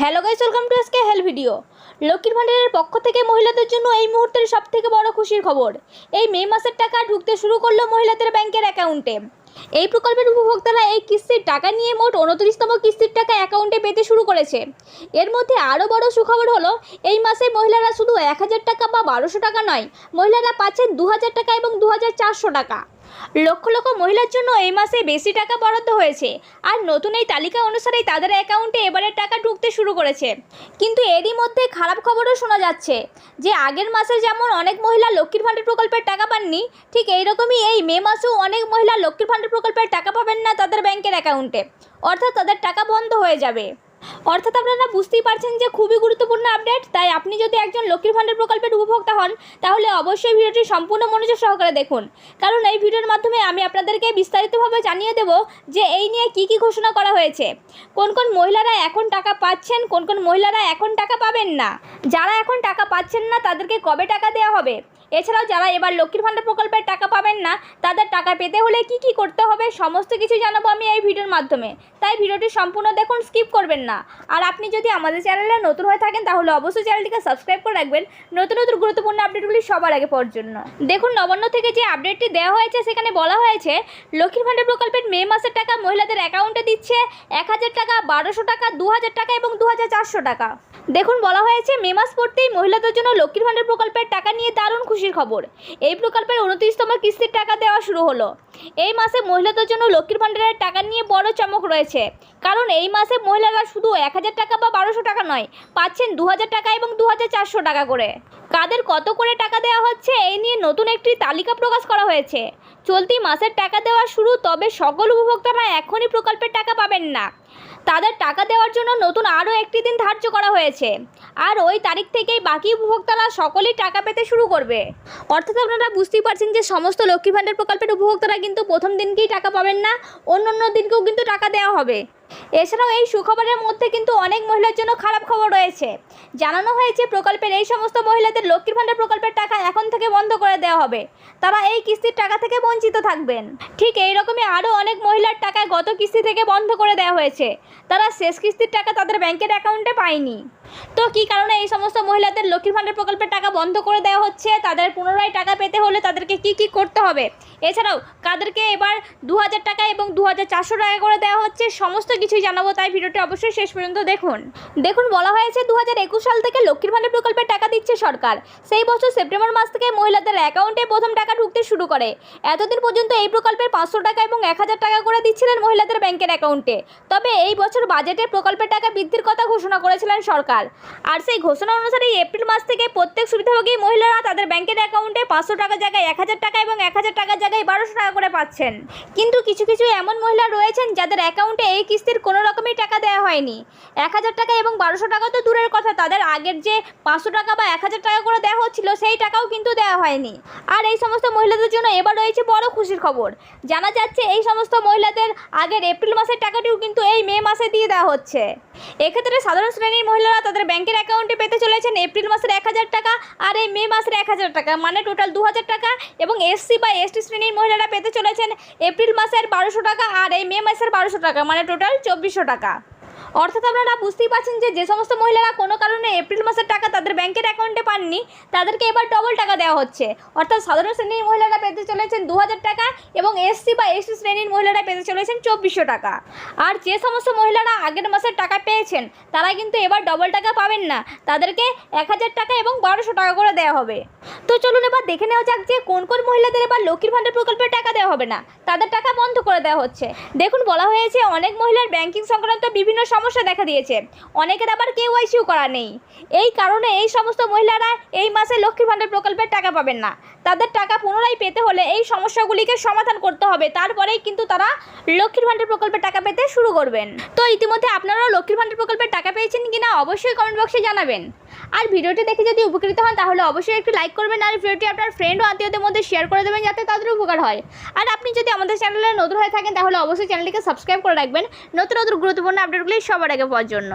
Hello guys welcome to SK hell video লক্ষ্মীর ভাণ্ডারের পক্ষ থেকে মহিলাদের জন্য এই মুহূর্তের সব থেকে বড় খুশির খবর। এই মে মাসের টাকা ঢুকতে শুরু করল মহিলাদের ব্যাংকের অ্যাকাউন্টে। এই প্রকল্পের উপভোক্তারা এই কিস্তির টাকা নিয়ে মোট উনত্রিশতম কিস্তির টাকা অ্যাকাউন্টে পেতে শুরু করেছে। এর মধ্যে আরও বড় সুখবর হলো, এই মাসে মহিলারা শুধু এক হাজার টাকা বা বারোশো টাকা নয়, মহিলারা পাচ্ছেন দু হাজার টাকা এবং দু হাজার চারশো টাকা। লক্ষ লক্ষ মহিলার জন্য এই মাসে বেশি টাকা বরাদ্দ হয়েছে। আর নতুন এই তালিকা অনুসারেই তাদের অ্যাকাউন্টে এবারের টাকা ঢুকতে শুরু করেছে। কিন্তু এরই মধ্যে খারাপ খবরও শোনা যাচ্ছে যে, আগের মাসে যেমন অনেক মহিলা লক্ষ্মীর ভাণ্ডার প্রকল্পের টাকা পাননি, ঠিক এইরকমই এই মে মাসেও অনেক মহিলা লক্ষ্মীর ভাণ্ডার প্রকল্পের টাকা পাবেন না তাদের ব্যাংকের অ্যাকাউন্টে। অর্থাৎ তাদের টাকা বন্ধ হয়ে যাবে। অর্থাৎ আপনারা বুঝতেই পারছেন যে খুবই গুরুত্বপূর্ণ আপডেট তাই আপনি যদি একজন লক্ষ্মীর ভাণ্ডার প্রকল্পের উপভোক্তা হন, তাহলে অবশ্যই ভিডিওটি সম্পূর্ণ মনোযোগ সহকারে দেখুন। কারণ এই ভিডিওর মাধ্যমে আমি আপনাদেরকে বিস্তারিতভাবে জানিয়ে দেব যে এই নিয়ে কি কি ঘোষণা করা হয়েছে। কোন কোন মহিলারা এখন টাকা পাচ্ছেন, কোন কোন মহিলারা এখন টাকা পাবেন না। যারা এখন টাকা পাচ্ছেন না, তাদেরকে কবে টাকা দেওয়া হবে? এছাড়াও যারা এবার লক্ষ্মীর ভাণ্ডার প্রকল্পের টাকা পাবেন না, তাদের টাকা পেতে হলে কি কি করতে হবে সমস্ত কিছু জানাব আমি এই ভিডিওর মাধ্যমে। তাই ভিডিওটি সম্পূর্ণ দেখুন, স্কিপ করবেন না। আর আপনি যদি আমাদের চ্যানেলে নতুন হয়ে থাকেন, তাহলে অবশ্যই চ্যানেলটিকে সাবস্ক্রাইব করে রাখবেন। নতুন নতুন গুরুত্বপূর্ণ আপডেটগুলি সবার আগে পাওয়ার জন্য। দেখুন, নবান্ন থেকে যে আপডেটটি দেওয়া হয়েছে, সেখানে বলা হয়েছে, লক্ষ্মীর ভাণ্ডার প্রকল্পের মে মাসের টাকা মহিলাদের অ্যাকাউন্টে দিচ্ছে এক হাজার টাকা, বারোশো টাকা, দু হাজার টাকা এবং দু হাজার চারশো টাকা। দেখুন, বলা হয়েছে, মে মাস পড়তেই মহিলাদের জন্য লক্ষ্মীর ভাণ্ডার প্রকল্পের টাকা নিয়ে দারুণ খুশির খবর। এই প্রকল্পের উনত্রিশতম কিস্তির টাকা দেওয়া শুরু হলো। এই মাসে মহিলাদের জন্য লক্ষ্মীর ভাণ্ডারের টাকা নিয়ে বড় চমক রয়েছে। কারণ এই মাসে মহিলারা শুধু এক হাজার টাকা বা বারোশো টাকা নয়, পাচ্ছেন দু হাজার টাকা এবং দু হাজার চারশো টাকা করে। কাদের কত করে টাকা দেওয়া হচ্ছে, এই নিয়ে নতুন একটি তালিকা প্রকাশ করা হয়েছে। চলতি মাসের টাকা দেওয়া শুরু, তবে সকল উপভোক্তারা এখনই প্রকল্পের টাকা পাবেন না। তাদের টাকা দেওয়ার জন্য নতুন আরও একটি দিন ধার্য করা হয়েছে। আর ওই তারিখ থেকেই বাকি উপভোক্তারা সকলেই টাকা পেতে শুরু করবে। অর্থাৎ আপনারা বুঝতেই পারছেন যে সমস্ত লক্ষ্মী ভাণ্ডার প্রকল্পের উপভোক্তারা কিন্তু প্রথম দিনকেই টাকা পাবেন না অন্য অন্য দিনকেও কিন্তু টাকা দেওয়া হবে। এছাড়াও এই সুখবরের মধ্যে কিন্তু অনেক মহিলার জন্য খারাপ খবর রয়েছে। জানানো হয়েছে প্রকল্পের এই সমস্ত মহিলাদের লক্ষ্মীর ভাণ্ডার প্রকল্পের টাকা এখন থেকে বন্ধ করে দেওয়া হবে। তারা এই কিস্তির টাকা থেকে বঞ্চিত থাকবেন। ঠিক এই রকমই আরও অনেক মহিলার টাকা গত কিস্তি থেকে বন্ধ করে দেওয়া হয়েছে। তারা শেষ কিস্তির টাকা তাদের ব্যাংকের অ্যাকাউন্টে পায়নি। তো কী কারণে এই সমস্ত মহিলাদের লক্ষ্মীর ভাণ্ডার প্রকল্পের টাকা বন্ধ করে দেওয়া হচ্ছে? তাদের পুনরায় টাকা পেতে হলে তাদেরকে কি কি করতে হবে? এছাড়াও কাদেরকে এবার দু হাজার টাকা এবং দু হাজার চারশো টাকা করে দেওয়া হচ্ছে? সমস্ত কিছুই জানাব, তাই ভিডিওটি অবশ্যই শেষ পর্যন্ত দেখুন। দেখুন, বলা হয়েছে দু হাজার একুশ সাল থেকে লক্ষ্মীর ভাণ্ডার প্রকল্পের টাকা দিচ্ছে সরকার। সেই বছর সেপ্টেম্বর মাস থেকে মহিলাদের অ্যাকাউন্টে প্রথম টাকা ঢুকতে শুরু করে। এতদিন পর্যন্ত এই প্রকল্পের পাঁচশো টাকা এবং এক হাজার টাকা করে দিচ্ছিলেন মহিলাদের ব্যাংকের অ্যাকাউন্টে। তবে এই বছর বাজেটে প্রকল্পের টাকা বৃদ্ধির কথা ঘোষণা করেছিলেন সরকার। আর সেই ঘোষণা অনুসারে এপ্রিল মাস থেকে প্রত্যেক সুবিধাভোগী মহিলারা তাদের ব্যাংকের অ্যাকাউন্টে পাঁচশো টাকার জায়গায় এক হাজার টাকা এবং এক হাজার টাকার জায়গায় বারোশো টাকা করে পাচ্ছেন। কিন্তু কিছু কিছু এমন মহিলা রয়েছেন যাদের অ্যাকাউন্টে এই কিস্তির কোনো রকমই টাকা দেওয়া হয়নি। এক হাজার টাকা এবং বারোশো টাকা তো দূরের কথা, তাদের আগের যে পাঁচশো টাকা বা এক হাজার টাকা করে দেওয়া হচ্ছিল সেই টাকাও কিন্তু দেওয়া হয়নি। আর এই সমস্ত মহিলাদের জন্য এবার রয়েছে বড় খুশির খবর। জানা যাচ্ছে এই সমস্ত মহিলাদের আগের এপ্রিল মাসের টাকাটিও কিন্তু এই মে মাসে দিয়ে দেওয়া হচ্ছে। এক্ষেত্রে সাধারণ শ্রেণির মহিলারা তাদের ব্যাংকের অ্যাকাউন্টে পেতে চলেছেন এপ্রিল মাসের এক হাজার টাকা আর এই মে মাসের এক হাজার টাকা মানে টোটাল দু হাজার টাকা। এবং এসসি বা এসটি শ্রেণির মহিলারা পেতে চলেছেন এপ্রিল মাসের বারোশো টাকা আর এই মে মাসের বারোশো টাকা মানে টোটাল চব্বিশশো টাকা। অর্থাৎ আপনারা বুঝতেই পারছেন যে যে সমস্ত মহিলারা কোনো কারণে এপ্রিল মাসের টাকা তাদের ব্যাংকের অ্যাকাউন্টে পাননি, তাদেরকে এবার ডবল টাকা দেওয়া হচ্ছে। অর্থাৎ সাধারণ শ্রেণির মহিলারা পেতে চলেছেন দু হাজার টাকা এবং এসসি বা এসসি শ্রেণির মহিলারা পেতে চলেছেন চব্বিশশো টাকা। আর যে সমস্ত মহিলারা আগের মাসের টাকা পেয়েছেন, তারা কিন্তু এবার ডবল টাকা পাবেন না। তাদেরকে এক হাজার টাকা এবং বারোশো টাকা করে দেওয়া হবে। তো চলুন এবার দেখে নেওয়া যাক যে কোন কোন মহিলাদের এবার লক্ষ্মীর ভাণ্ডার প্রকল্পের টাকা দেওয়া হবে না। তাদের টাকা বন্ধ করে দেওয়া হচ্ছে। দেখুন, বলা হয়েছে অনেক মহিলার ব্যাংকিং সংক্রান্ত বিভিন্ন সমস্যা দেখা দিয়েছে। অনেকের আবার কেওয়াইসিও করা নেই। এই কারণে এই সমস্ত মহিলারা এই মাসে লক্ষ্মীর ভাণ্ডার প্রকল্পের টাকা পাবেন না। তাদের টাকা পুনরায় পেতে হলে এই সমস্যাগুলিকে সমাধান করতে হবে। তারপরেই কিন্তু তারা লক্ষ্মীর ভাণ্ডার প্রকল্পের টাকা পেতে শুরু করবেন। তো ইতিমধ্যে আপনারাও লক্ষ্মীর ভাণ্ডার প্রকল্পের টাকা পেয়েছেন কিনা অবশ্যই কমেন্ট বক্সে জানাবেন। আর ভিডিওটি দেখে যদি উপকৃত হন, তাহলে অবশ্যই একটু লাইক করবেন আর ভিডিওটি আপনার ফ্রেন্ড ও আত্মীয়দের মধ্যে শেয়ার করে দেবেন যাতে তাদের উপকার হয়। আর আপনি যদি আমাদের চ্যানেলে নতুন হয়ে থাকেন, তাহলে অবশ্যই চ্যানেলটিকে সাবস্ক্রাইব করে রাখবেন। নতুন নতুন গুরুত্বপূর্ণ আপডেটগুলি সবার আগে পাওয়ার জন্য।